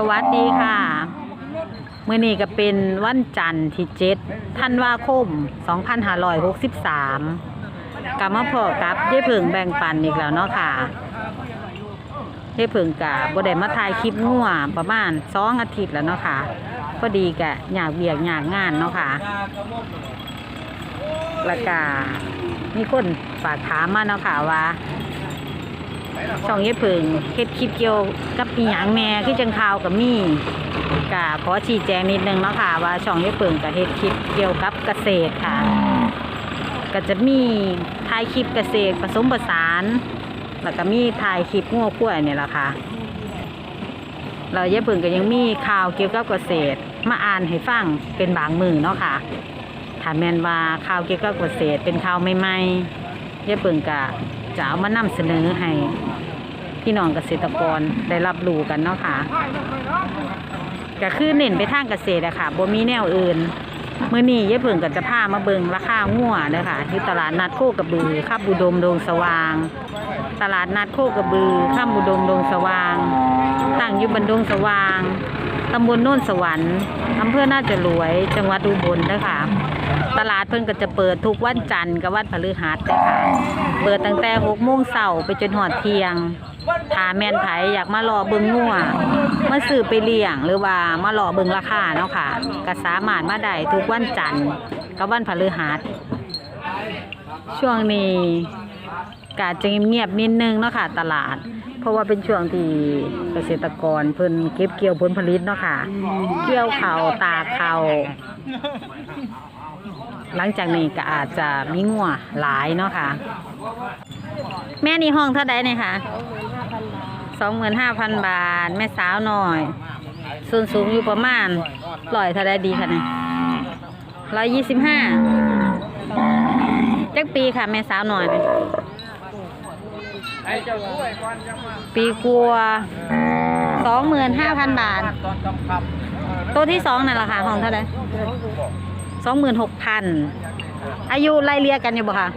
สวัสดีค่ะมื่อนี้ก็เป็นวันจันทร์ที่เจ็ดธันวาคม 2563กลับมาพอกับเย้เพิงแบ่งปันอีกแล้วเนาะค่ะเย้เพิงกับบได้มาถ่ายคลิปงัวประมาณสองอาทิตย์แล้วเนาะค่ะพอดีกะอยากเบียกอยากงานเนาะค่ะแล้วก็มีคนฝากถามมาเนาะค่ะว่า ช่องเย็บผึ่งเฮ็ดคลิปเกี่ยวกับอีหยังแหน่คือจังข่าวกับมี่กะขอชี้แจงนิดนึงเนาะค่ะ ว่าช่องเย็บผึ่งกับเฮ็ดคลิปเกี่ยวกับเกษตรค่ะ ก็จะมีถ่ายคลิปเกษตรผสมผสาน แล้วก็มีถ่ายคลิปงัวกล้วยเนี่ยแหละค่ะเราเย็บผึ่งก็ยังมีข่าวเกี่ยวกับเกษตร มาอ่านให้ฟังเป็นบางมือเนาะค่ะถ้าแมนว่าข่าวเกี่ยวกับเกษตรเป็นข่าวใหม่ๆเย็บผึ่งก็ จะเอามานำเสนอให้พี่น้องเกษตรกรได้รับรู้กันเนาะค่ะก็คือเน้นไปทางเกษตรอะค่ะบ่มีแนวอื่นมื้อนี้ยายเพิ่งก็จะพามาเบิ่งราคางัวเด้อค่ะที่ตลาดนัดโคกระบือข้าบุดมดงสว่าง ตลาดนัดโคกระบือข้าบุดมดงสว่าง ตั้งอยู่บนดงสว่างตำบลโน่นสวรรค์อำเภอน่าจะรวย จังหวัดอุบลเด้อค่ะ ตลาดเพิ่นก็จะเปิดทุกวันจันทร์กับวันพฤหัสเด้อค่ะเปิดตั้งแต่6โมงเช้าไปจนหอดเที่ยงถ้าแม่นไผอยากมารอเบิ่งงัวมาซื้อไปเลี้ยงหรือว่ามารอเบิ่งราคาเนาะค่ะก็สามารถมาได้ทุกวันจันทร์กับวันพฤหัสช่วงนี้ก็จะเงียบนิดนึงเนาะค่ะตลาด เพราะว่าเป็นช่วงที่เกษตรกรเพิ่นเก็บเกี่ยวผลผลิตเนาะค่ะ เกี่ยวเขาตากเขา หลังจากนี้ก็อาจจะมีงัวหลายเนาะค่ะ แม่นี่ห้องเท่าใดเนี่ยค่ะสองหมื่นห้าพันบาท แม่สาวหน่อย ส่วนสูงอยู่ประมาณร้อยเท่าใดดีค่ะเนี่ยร้อยยี่สิบห้าจักปีค่ะ แม่สาวหน่อย ปีกลัวสองหมื่นห้าพันบาท ตัวที่สองนั่นแหละค่ะ ห้องเท่าใด สองหมื่นหกพันอายุไล่เรียกกันอยู่บ่ค่ะ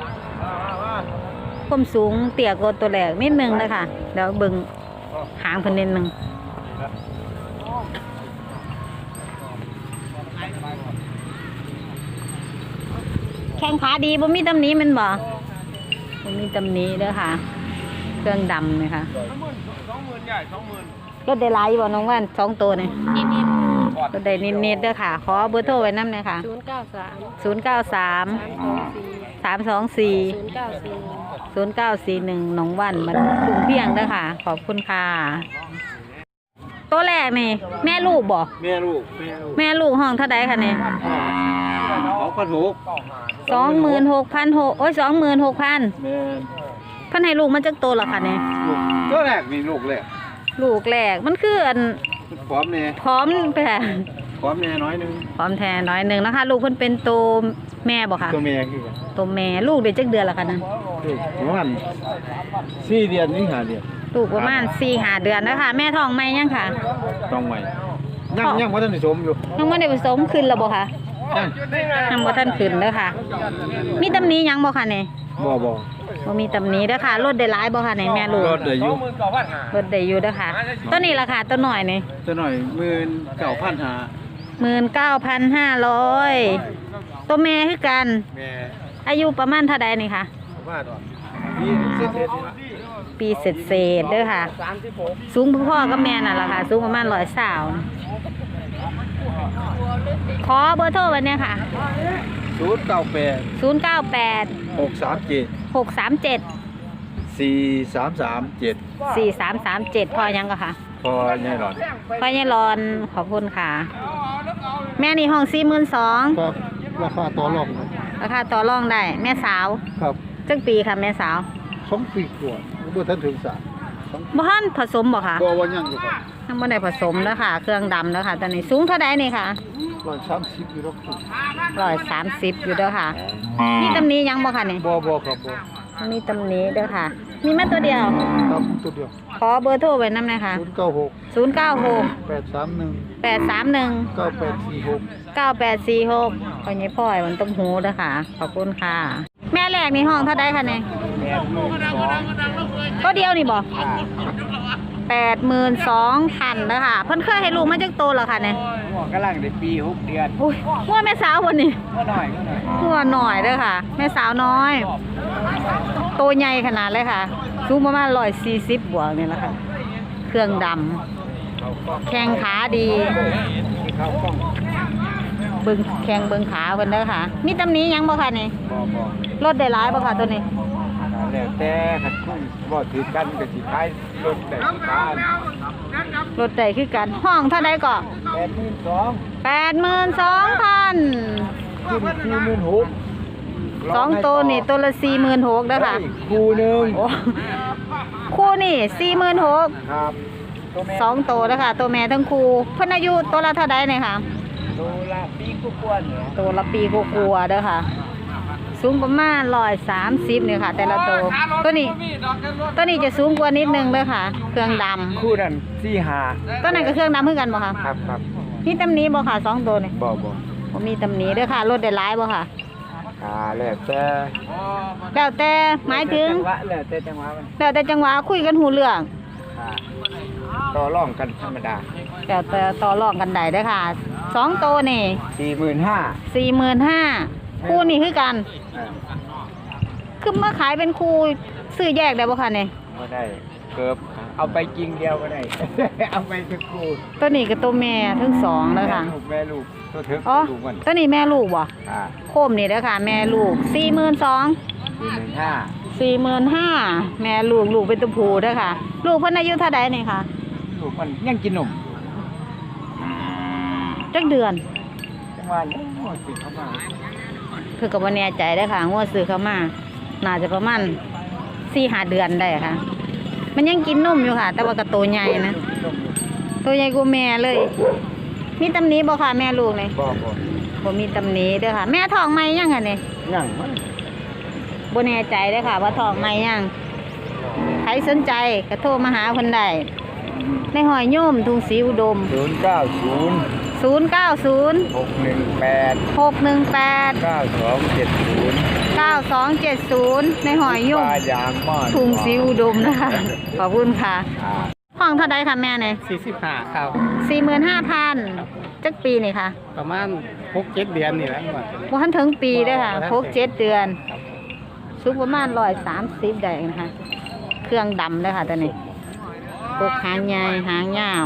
ความสูงเตี่ยกว่าตัวแรกนิดนึงเลยค่ะเดี๋ยวเบิ่งหางเพิ่นนิดนึงแข้งขาดีบ่มีตำหนี้มันบ่บ่มีตำหนี้เด้อค่ะ เครื่องดำเลยค่ะสองหมื่นใหญ่สองหมื่นรถได้หลายอยู่บ่น้องว่านสองตัวนี่ร ถได้นิดๆเด้อค่ะ ขอเบอร์โทรไว้นำหน่อยค่ะ ศูนย์เก้าสามศูนย์เก้าสามสามสองสี่สามสองสี่ศูนย์เก้าสี่ศูนย์เก้าสี่หนึ่งหนองวันมันถุงเพียงเด้อค่ะ ขอบคุณค่ะ ตัวแรกนี่ แม่ลูกบ่แม่ลูกแม่ลูกแม่ลูกห้องเท่าใดคะเนี่ยสองพันหกสองหมื่นหกพันหกโอ้ยสองหมื่นหกพันแม่เพันให้ลูกมันจักโตหรอคะเนี่ยลูกตัวแรกนี่ลูกแรกลูกแรกมันคืออัน พร้อมแน่พร้อมไปค่ะพร้อมแน่น้อยหนึงพร้อมแทนน้อยหนึ่งนะคะ ลูกเพิ่นเป็นตัวแม่บ่คะตัวแม่คือกันตัวแม่ลูกเดือนจักเดือนละคะนะลูกประมาณสี่เดือนนี่ห้าเดือนลูกประมาณสี่หาเดือนนะคะแม่ท้องไหมยังค่ะต้องไว้ยังยังว่าท่านได้ชมอยู่ยังไม่ได้ผสมขึ้นแล้วบ่คะยังยังบ่ทันขึ้นเด้อค่ะ มีตำหนี้ยังบ่คะเนี่ย บ่บ่บ่มีตำหนี้เด้อค่ะรถได้หลายบ่ค่ะในแม่ลูกรถเดืออยู่รถได้อยู่เด้อค่ะตัวนี้ราคาตัวหน่อยนี่ตัวหน่อยหมื่นเก้าพันห้า19,500ตัวแม่คือกัน แม่อายุประมาณเท่าใดนี่ค่ะว่าดอกพี่เสร็จเสร็จนี่ละปีเศษเศษๆเด้อค่ะสูงพ่อๆกับแม่น่ะล่ะค่ะ สูงประมาณ100สาวขอเบอร์โทรไว้เนี่ยค่ะ ศูนย์เก้าแปด098 หกสามเจ็ด637 สี่สามสามเจ็ด4337 พอยังก็ค่ะพพอใหญ่หลอดพ่อยายรอนขอบคุณค่ะ แม่นี่ห้องสี่หมื่นสองครับราคาต่อรองราคาต่อรองได้ แม่สาวครับจังปีค่ะแม่สาวสองปีกว่าบ่ทันถึงสามสองบ้านผสมบ่ค่ะบ่ว่ายังอยู่ครับทั้งบ่ได้ผสมแล้วค่ะ เครื่องดำแล้วค่ะ ตอนนี้สูงเท่าใดนี่ค่ะ ร้อยสามสิบอยู่แล้วครับร้อยสามสิบอยู่เด้อค่ะ มีตำหนี้ยังบ่ค่ะนี่บ่บ่ครับบ่มีตำหนี้เด้อค่ะ มีมาตัวเดียว ครับตัวเดียวขอเบอร์โทรไว้นำหน่อยค่ะศูนย์เก้าหกศูนย์เก้าหกแปดสามหนึ่งแปดสามหนึ่งเก้าแปดสี่หกเก้าแปดสี่หกพอนี้พ่อยมันต้มหูเด้อค่ะ ขอบคุณค่ะ แม่แรกนี่ห้องเท่าใดคะเนี่ยแปดหมื่นสองก็เดียวนี่บ่ แปดหมื่นสองพันเด้อค่ะเพิ่นเคยให้ลูกมาจากโตแล้วค่ะเนี่ยหัวกำลังได้ปีหกเดือนอุ้ยว่าแม่สาววันนี้ก็หน่อยก็หน่อยหัวหน่อยเด้อค่ะ แม่สาวน้อย โตใหญ่ขนาดเลยค่ะ สูงประมาณร้อยสี่สิบบวกเนี่ยแหละค่ะ เครื่องดำแข้งขาดีเขากล้องเบิ่งแข้งเบิ่งขาเพิ่นเด้อค่ะ มีตำหนี้ยังบ่ค่ะนี่บ่บ่รถได้หลายบ่ค่ะตัวนี้ แล้วแต่ขัดข้อง บ่ถือกันก็สิขายรถได้สิขายรถได้คือกันห้องเท่าใดก็แปดหมื่นสองแปดหมื่นสองพันขึ้นสี่หมื่นหกสองตัวนี่ตัวละสี่หมื่นหกเด้อค่ะคู่หนึ่งโอ้คู่นี่สี่หมื่นหกครับตัวแม่สองตัวเด้อค่ะตัวแม่ทั้งคู่เพิ่นอายุตัวละเท่าใดเนี่ยค่ะตัวละปีกุกวนเนี่ยตัวละปีกว่าๆเด้อค่ะ สูงประมาณร้อยสามสิบเนี่ยค่ะ แต่ละตัวตัวนี้ตัวนี้จะสูงกว่านิดนึงเด้อค่ะ เครื่องดคู่นั้นสี่ห้าำตัวนั้นก็เครื่องดำเหมือนกันบ่ค่ะครับครับมีตำหนี้บ่ค่ะสองตัวนี่บ่บ่บ่มีตำหนี้เด้อค่ะรถได้หลายบ่ค่ะอ่าแล้วแต่แล้วแต่หมายถึงจังหวะแล้วแต่จังหวะมันแล้วแต่จังหวะคุยกันหูเรื่องอ่าต่อรองกันธรรมดาแล้วแต่ต่อรองกันได้เด้อค่ะสองตัวนี่สี่หมื่นห้าสี่หมื่นห้า คู่นี่คือกัน อ่าคือมาขายเป็นคู่ซื้อแยกได้บ่ค่ะเนี่ยบ่ได้เกือบเอาไปจริงเดียวก็ได้ เอาไปทุกคู่ตัวนี้กับตัวแม่ทั้งสองเลยค่ะ แม่ลูกแม่ลูกตัวถึงอ๋อ ลูกมันตัวนี้แม่ลูกบ่อ่าโคมนี่เด้อค่ะ แม่ลูกสี่หมื่นสองสี่หมื่นห้าสี่หมื่นห้าแม่ลูกลูกเป็นตัวผู้เด้อค่ะ ลูกเพิ่นอายุเท่าใดนี่ค่ะลูกมันยังกินนมจักเดือนจังหวะนี้โอ้ยติดเข้ามา คือกับว่าแน่ใจได้อค่ะงวดซื้อเข้ามาน่าจะประมาณสี่ห้าเดือนได้ค่ะ มันยังกินนมอยู่ค่ะ แต่ว่ากระโตใหญ่นะตัวใหญ่กว่าแม่เลย มีตำหนี้บ่ค่ะแม่ลูกนี่บ่บ่บ่มีตำหนี้เด้อค่ะ แม่ท้องไหมยังค่ะนี่ยังมันบ่แน่ใจเด้อค่ะ ว่าท้องไหมยังใครสนใจก็โทรมาหาเพิ่นได้ในหอยโยมทุงศรีอุดมศูนย์เก้าศูนย์ 090หกหนึ่งแปด618เก้าสองเจ็ดศูนย์9270ในหอยโยปมลายางมอดทุงศรีอุดมนะคะ ขอบคุณค่ะอ่าห้องเท่าใดค่ะแม่เนี่ยสี่สิบห้าครับ45,000จักปีนี่ค่ะ ประมาณหกเจ็ดเดือนนี่แหละว่าบ่ทันถึงปีเด้อค่ะหกเจ็ดเดือนสูงประมาณ130ได้นะคะ เครื่องดำเด้อค่ะตัวนี้ปกหางใหญ่หางยาว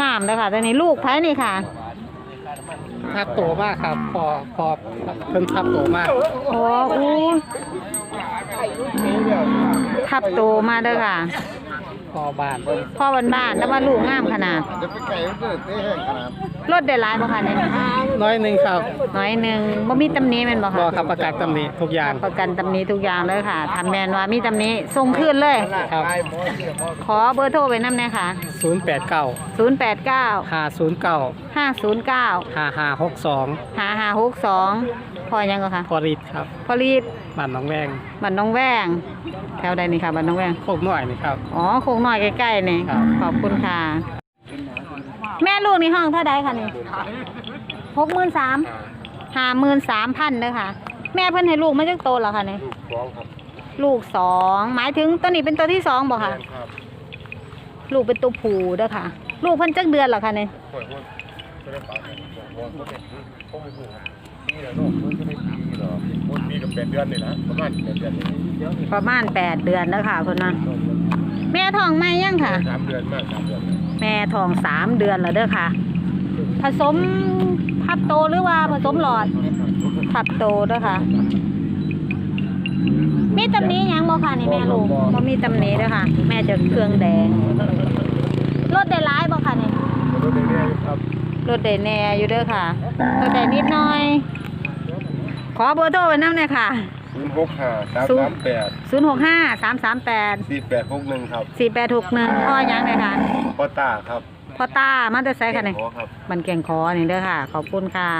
งามเด้อค่ะตัวนี้ลูกไผนี่ค่ะ ทับโตมากครับพอพอเพิ่นทับโตมากโอ้อู้ทับโตมาเด้อค่ะ พอบานพ่อบ้านๆแต่ว่าลูกงามขนาด จะไปไก่มันเกิดได้แห้งขนาดรถได้หลายบ่คะเนี่ยน้อยหนึ่งครับน้อยหนึงบ่มีตำหนิแม่นบ่รคะอครับประกาศตำหนิทุกอย่าง ประกันตำหนิทุกอย่างเลยค่ะทำแม่นว่ามีตำหนิส่งคืนเลย ครับไก่หมอเสียหมอขอเบอร์โทรไว้นำแน่ค่ะศูนย์แปดเก้า089ห้าศูนย์เก้า509ห้าห้าหกสอง5562พอยังก็ค่ะ พอริดครับ พอรีด บ้านหนองแวงบ้านน้องแวง แถวใดนี่ค่ะบ้านน้องแวง โคกหน่อยนี่ครับ อ๋อโคงน้อยใกล้ๆนี่ ครับ ขอบคุณค่ะ แม่ลูกในห้องเท่าใดคะนี่หกหมื่นสาม ห้าหมื่นสามพันเด้อค่ะ แม่เพิ่นให้ลูกมาจากโตแล้วค่ะนี่ฟ้องครับลูกสองหมายถึงตัวนี้เป็นตัวที่สองบ่ค่ะครับลูกเป็นตัวผู้เด้อค่ะ ลูกเพิ่นจักเดือนแล้วค่ะนี่ป่วยว่าจะได้ปากว่าเขาเป็นเขาไม่พูดปีแล้วเนาะมันจะได้ ปีหรอมันปีกับแปดเดือนเลยนะประมาณแปดเดือนเลยประมาณแปดเดือนแล้วค่ะคนน่ะแม่ท้องไหมยังค่ะ สามเดือนมากสามเดือนแม่ท้องสามเดือนแล้วเด้อค่ะ ผสมทับโตหรือว่าผสมหลอดทับโตเด้อค่ะมีตำหนี้ยังบ่ค่ะนี่แม่ลูกบ่มีตำหนี้เด้อค่ะ แม่จะเครื่องแดงรถได้ร้ายบ่ค่ะนี่รถเรื่อยๆครับรถได้แน่อยู่เด้อค่ะรถได้นิดหน่อย ขอเบอร์โทรไว้น้ำเลยค่ะ ศูนย์หกห้าสามสามแปด0 6 5 3 3 8 สี่แปดหกหนึ่งครับ4 8 6 1พ่อยังเลยค่ะพ่อตาครับพ่อตามาแต่ไสค่ะนี่ขอครับมันแก่งคอนี่เด้อค่ะ ขอบคุณค่ะ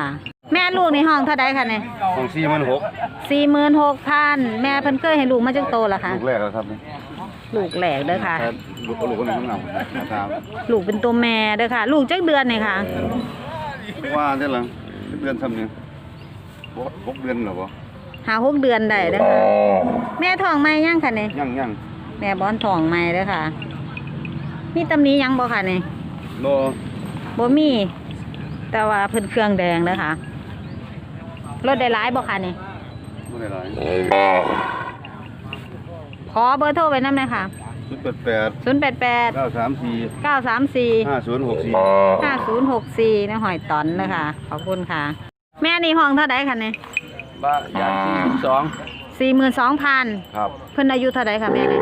แม่ลูกในห้องเท่าใดค่ะนี่ของสี่มันหกสี่หมื่นหกพันแม่เพิ่นเคยให้ลูกมาจังโตแล้วค่ะ ลูกแรกแล้วครับนี่ลูกแหลกเด้อค่ะครับลูกก็ลูกก็หนึ่งข้างหลังครับลูกเป็นตัวแม่เด้อค่ะ ลูกจักเดือนนี่ค่ะ ว่าได้หลังเดือนทำเนี่ย หกเดือนเหรอวะหาหกเดือนได้เด้อค่ะแม่ท้องไหมยังค่ะนี่ยังยังแม่บอนท้องไหมเด้อค่ะ มีตำหนี้ยังบ่ค่ะนี่โลบ่มี แต่ว่าเพิ่นเครื่องแดงเด้อค่ะรถได้หลายบ่ค่ะนี่ไม่ได้หลายขอเบอร์โทรไว้นำหน่อยค่ะชุดแปดแปด088เก้าสามสี่934ห้าศูนย์หกสี่ 5064นะหอยตอนเด้อค่ะขอบคุณค่ะ แม่นี่ห้องเท่าใดค่ะนี่บ้าอยางสี่สิบสอง42,000ครับเพิ่นอายุเท่าใดค่ะแม่นี่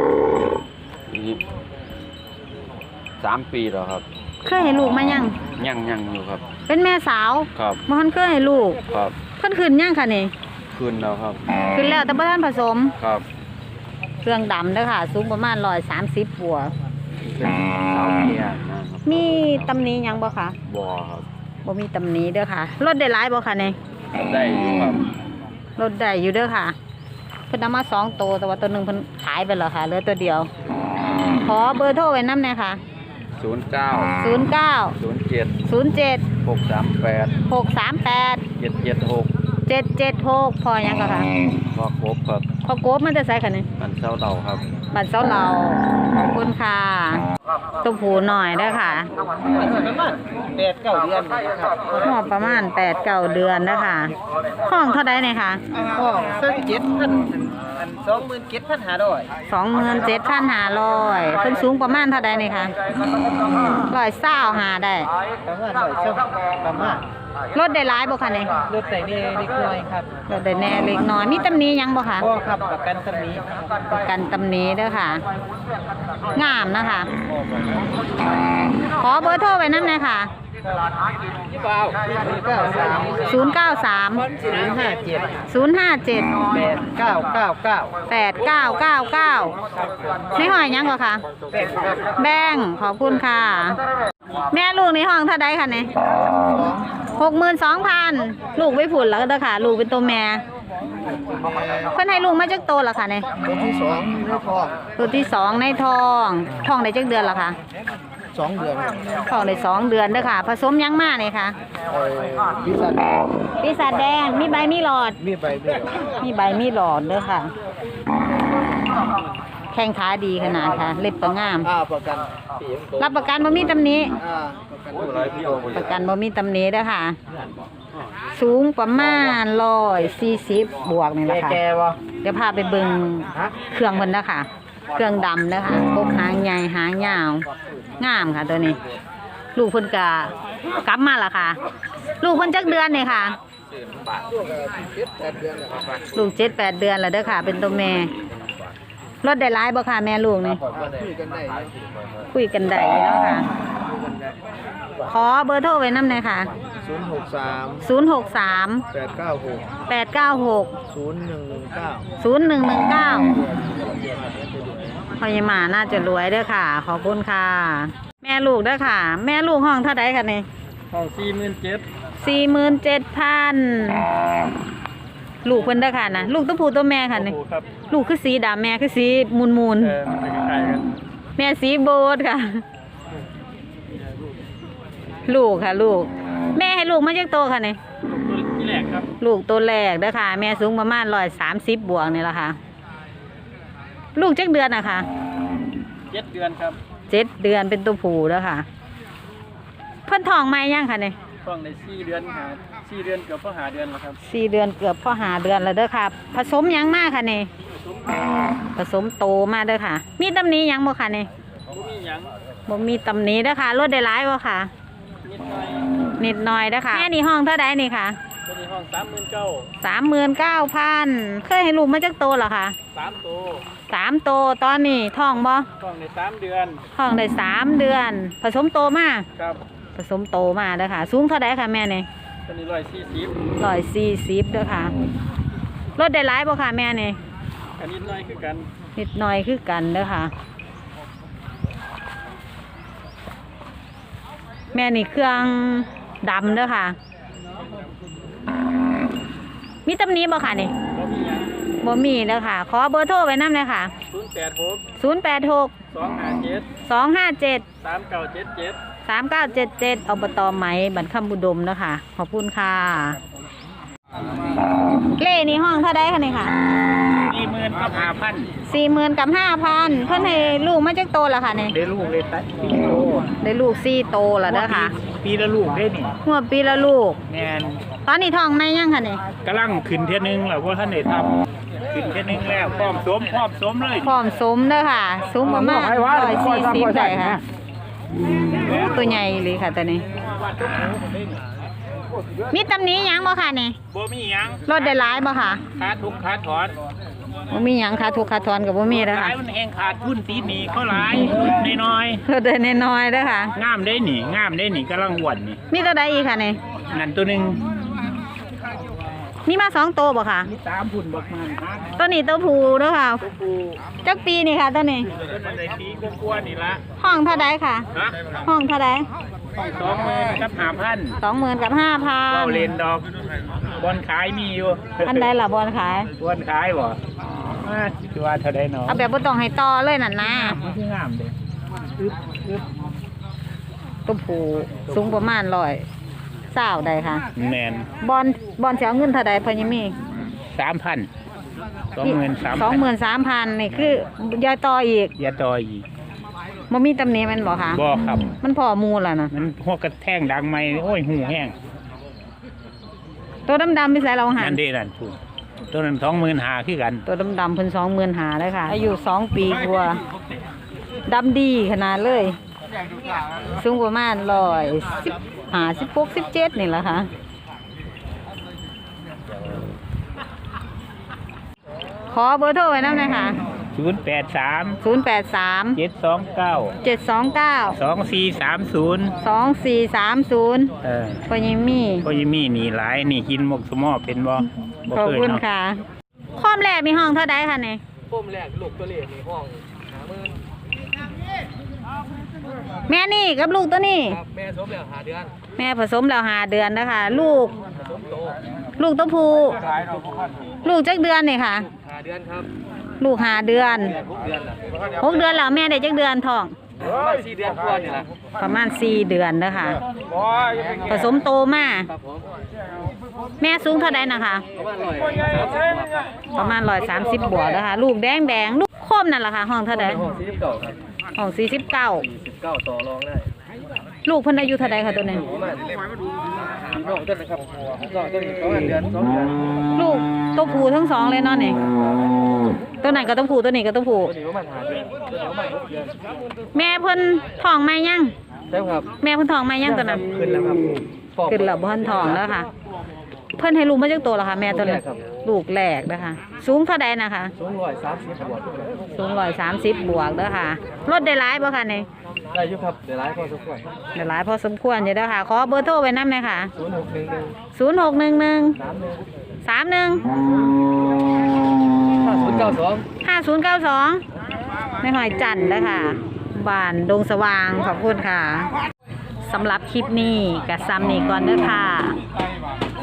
สามปีแล้วครับ เคยให้ลูกมายัง ยังยังอยู่ครับ เป็นแม่สาวครับบ่ทันเคยให้ลูกครับเพิ่นขึ้นยังค่ะนี่คืนแล้วครับขึ้นแล้วแต่บ่ทันผสมครับเครื่องดำเด้อค่ะ สูงประมาณ130บวกเป็นสาวเมียนะครับมีตำหนี้ยังบ่คะบอครับ บ่มีตำหนี้เด้อค่ะรถได้หลายบ่ค่ะนี่ได้อยู่ครับรถได้อยู่เด้อค่ะเพิ่นเอามาสองตัวแต่ว่าตัวหนึงเพิ่นขายไปแล้วค่ะเหลือตัวเดียว ขอเบอร์โทรไว้นำหน่อยค่ะ ศูนย์เก้า09 ศูนย์เจ็ด07 หกสามแปด638 เจ็ดเจ็ดหก776พอยังก็ค่ะพอครบครับพอโกบมันจะใส่ค่ะนี่มันเศร้าเต่าครับ บัตรเซาเราขอบคุณค่ะตัวผูหน่อยเด้อค่ะแปดเก้าเดือนครับหอประมาณแปดเก้าเดือนเด้อค่ะห้องเท่าใดเนี่ยค่ะก็เส้นเจ็ดพันอันสองหมื่นเจ็ดพันห้าร้อยสองหมื่นเจ็ดพันห้าร้อยเพิ่นสูงประมาณเท่าใดเนี่ยค่ะร้อยเศร้าหาได้ประมาณร้อยช่วงประมาณ รถได้ร้ายบ่คะเนี่ยรถใส่เน่เล็กน้อยครับรถได้แน่เล็กน้อยมีตำหนี้ยังบ่คะพ่อครับประกันตำหนี้ประกันตำหนี้เด้อค่ะ งามนะคะ ขอเบอร์โทรไว้นั่นเลยค่ะ ที่เปล่าเก้าสาม093 ศูนย์ห้าเจ็ด057 แปดเก้าเก้าเก้าแปดเก้าเก้าเก้าในห้อยยังกว่าค่ะ แปดครับ แบงค์ขอบคุณค่ะ แม่ลูกในห้องเท่าใดคะเนี่ย หกหมื่นสองพันลูกไว้ผุนแล้วก็เด้อค่ะ ลูกเป็นตัวแม่เพิ่นให้ลูกมาจักโตแล้วค่ะเนี่ยตัวที่สองในท้องตัวที่สองในท้องท้องได้จักเดือนแล้วค่ะสองเดือนท้องได้สองเดือนเด้อค่ะ ผสมยังมาเนี่ยค่ะเอ่อพิซซ่าปีศาจแดงมีใบมีหลอด มีใบเดียวมีใบมีหลอดเด้อค่ะ แข้งขาดีขนาดค่ะ เล็บประงาม อ่าประกันปีมโตรับประกันบ่มีตำหนี้อ่าประกันตัวประกันบ่มีตำหนิเด้อค่ะ สูงประมาณร้อยสี่สิบบวกนี่แหละค่ะ แกวะเดี๋ยวพาไปเบิ่งเครื่องเพิ่นนะคะเครื่องดำเด้อค่ะกบหางใหญ่หางยาว งามค่ะตัวนี้ ลูกเพิ่นกะกลับมาและค่ะ ลูกเพิ่นจักเดือนนี่ค่ะเจ็ดแปดเดือนแล้วครับลูกเจ็ดแปดเดือนแล้วเด้อค่ะ เป็นตัวแม่ รถได้ร้ายบ่ค่ะแม่ลูกนี่คุยกันได้คุยกันได้อยู่เนาะค่ะ ขอเบอร์โทรไว้นำหน่อยค่ะ ศูนย์หกสาม0 6 3 แปดเก้าหก8 9 6 ศูนย์หนึ่งหนึ่งเก้าศูนย์หนึ่งหนึ่งเก้าพอยายหมาน่าจะรวยเด้อค่ะ ขอบคุณค่ะ แม่ลูกเด้อค่ะ แม่ลูกห้องเท่าไดค่ะนี่ห้องสี่หมื่นเจ็ดสี่หมื่นเจ็ดพัน ลูกเพิ่นเด้อค่ะนะลูกตัวผู้ตัวแม่ค่ะนี่ ครับลูกคือสีดำแม่คือสีมูลมูลเออมันจะคล้ายๆกันแม่สีโบดค่ะ ลูกค่ะ ลูก แม่ให้ลูกมาจากโตค่ะนี่ที่แรกครับลูกตัวแรกเด้อค่ะ แม่สูงประมาณร้อยสามสิบบวกนี่แหละค่ะ ลูกจักเดือนอะค่ะเจ็ดเดือนครับเจ็ดเดือนเป็นตัวผู้แล้วค่ะ เพิ่นทองไหมยังค่ะเนี่ยช่วงในสี่เดือนหา สี่เดือนเกือบพอหาเดือนแล้วครับสี่เดือนเกือบพอหาเดือนแล้วเด้อค่ะ ผสมยังมากค่ะเนี่ยผสมโตมาเด้อค่ะ มีตำหนี้ยังบ่ค่ะเนี่ยบ่มีหยังบ่มีตำหนี้เด้อค่ะรถได้ร้ายบ่ค่ะ นิดหน่อยนิดหน่อยเด้อค่ะแม่นี่ห้องเท่าใดนี่ค่ะตัวนี้ห้องสามหมื่นเก้าสามหมื่นเก้าพันเคยให้ลูกมาจากโตเหรอคะสามตัวสามโตตอนนี้ท้องบ่ห้องในสามเดือนท้องได้สามเดือน ผสมโตมาครับผสมโตมาเด้อค่ะ สูงเท่าไดค่ะแม่เนี่ย ตอนนี้ร้อยสี่สิบร้อยสี่สิบเด้อค่ะรถได้หลายบ่ค่ะแม่เนี่ยอันนี้น้อยคือกันนิดหน่อยคือกันเด้อค่ะ แม่นี่เครื่องดำเด้อค่ะ มีตำหนี้บ่ค่ะนี่บ่มีหยังบ่มีเด้อค่ะ ขอเบอร์โทรไว้นำเลยค่ะ ศูนย์แปดหก086 สองห้าเจ็ด257 สามเก้าเจ็ดเจ็ด 3977อบตไหมบันคำบุดมเด้อค่ะขอบคุณค่ะ เล่นี่ห้องเท่าไดคะนี่ค่ะสี่หมื่นกับห้าพันสี่หมื่นกับห้าพันเพิ่นให้ลูกมาจากโตแล้วค่ะนี่ได้ลูกเลยตัดปีโตได้ลูกสี่โตแล้วเด้อค่ะปีละลูกได้นี่หัวปีละลูกแมนตอนนี้ท้องในยังค่ะนี่กำลังขึ้นเทียนึงแล้วว่าท่านได้ทำขึ้นเทียนึงแล้วพร้อมสวมพร้อมสวมเลยพร้อมสมเด้อค่ะสูงประมาณร้อยสี่สิบได้ค่ะ ตัวใหญ่เลยค่ะตัวนี้ มีตำหนี้ยังบ่ค่ะนี่บ่มีหยังรถได้หลายบ่ค่ะขาดทุกขาดถอนบ่มีหยังค่ะทุกขาทอนกับบ่มีเด้อหค่ะลายมันแห้งขาดทุนตีหนีเขาหลายน้อยรถได้น้อยๆเด้อค่ะๆงามได้หนิงามได้หนิกำลังอ้วนนี่มีตัวใดอีกค่ะนี่นั่นตัวหนึง มีมาสองตัวบ่ค่ะ มีตามพุ่นบักมันฮะตัวนี้ตัวผู้เด้อค่ะตัวปูจักปีนี่ค่ะตัวนี้ตัวนั้นได้ปีกลัวๆนี่ละห้องเท่าใดค่ะฮะห้องเท่าใดสองหมื่นกับห้าพันสองหมื่นกับห้าพันเว้าเล่นดอกบอลขายมีอยู่อันใดล่ะบอลขาย บอลขายบ่มาสิว่าเท่าใดเนาะเอาแบบบ่ต้องให้ต่อเลยนั่นนะมันคืองามเด้อึ๊บอึ๊บตัวผู้สูงประมาณร้อย สาวใดค่ะ แมนบอลบอลสิเอาเงินเท่าใดพอยังมีสามพันสองหมื่นสามสองหมื่นสามพันนี่คือยายต่ออีกอย่าต่ออีกมันมีตำหนิแมันบ่ค่ะบ่ครับ มันพอมูลแล้วนะมันพวกกระแทงดังไหมโอ้ยหูแห้งตัวดำๆไม่ใส่เราหันนั่นเด้นั่นพูดตัวนั้นสองหมื่นหาคือกัน ตัวดำๆเพิ่นสองหมื่นหาเลยค่ะอายุสองปีกว่าดำดีขนาดเลย สูงประมาณร้อยสิบ หาสิบหกสิบเจ็ดนี่แหละค่ะขอเบอร์โทรไว้น้ำหน่อยค่ะศูนย์แปดสามศูนย์แปดสามเจ็ดสองเก้าเจ็ดสองเก้าสองสี่สามศูนย์สองสี่สามศูนย์เออพอยังมีก็ยังมีหนีหลายนี่กินหมกสมอเป็นบ่บ่ขอบเคยคุณเนาะค่ะข้อมแรกมีห้องเท่าไดค่ะเนี่ยปุ้มแรกลูกตัวเล็กในห้องหาหมื่นแม่นี่กับลูกตัวนี้ครับแม่สมแล้วหาเดือน แม่ผสมแล้วหาเดือนนะคะ ลูกสมโตลูกตัวผู้ขายเราลูกจักเดือนนี่ค่ะ หาเดือนครับลูกหาเดือนเดือนหกเดือนละหกเดือนแล้วแม่ได้จักเดือนท้อง ประมาณสี่เดือนกว่านี่ละประมาณสี่เดือนนะคะผสมโตมาครับผมแม่สูงเท่าใดนะคะ ประมาณร้อยสามสิบกว่าประมาณร้อยสามสิบบวกนะคะ ลูกแดงแดงๆลูกโคมนั่นแหละค่ะ ห้องเท่าใดห้องสี่สิบเก้าครับห้องสี่สิบเก้าสี่สิบเก้าต่อรองได้ ลูกเพิ่นอายุเท่าใดค่ะตัวนี้ประมาณพี่น้องต้นนะครับน้องต้นนี้ประมาณเดือนสองเดือนลูกตัวผู้ทั้งสองเลยเนาะนี่ตัวไหนก็ตัวผู้ตัวนี้ก็ตัวผู้ตัวนี้ประมาณหาเดือนตัวนี้ประมาณหกเดือนแม่เพิ่นท้องไหมยังใช่ครับ แม่เพิ่นท้องไหมยังตัวนั้นขึ้นแล้วครับขึ้นแล้วบ่ทันท้องแล้วค่ะ เพิ่นให้ลูกมาจากตัวแล้วค่ะ แม่ตัวนี้ครับลูกแรกนะคะ สูงเท่าใดนะคะ สูงร้อยสามสิบบวกสูงร้อยสามสิบบวกเด้อค่ะรถได้หลายบ่ค่ะนี่ ได้อยุครับเดี๋ยวไลฟ์พอสมควรได้หลายพอสมควรอยู่เด้อค่ะ ขอเบอร์โทรไว้นำหน่อยค่ะ ศูนย์หกหนึ่งหนึ่งศูนย์หกหนึ่งหนึ่งสามหนึ่งสามหนึ่งห้าศูนย์เก้าสองห้าศูนย์เก้าสองไม่หอยจันทร์นะคะบ้านดงสว่างขอบคุณค่ะสำหรับคลิปนี้กับซ้ำนี้ก่อนเด้อค่ะ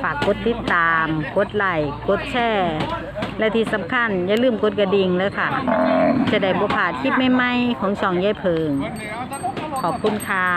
ฝากกดติดตาม กดไลค์กดแชร์ และที่สำคัญอย่าลืมกดกระดิ่งเลยค่ะ จะได้บุพผาดคลิปใหม่ๆของช่องยายเพิง ขอบคุณค่ะ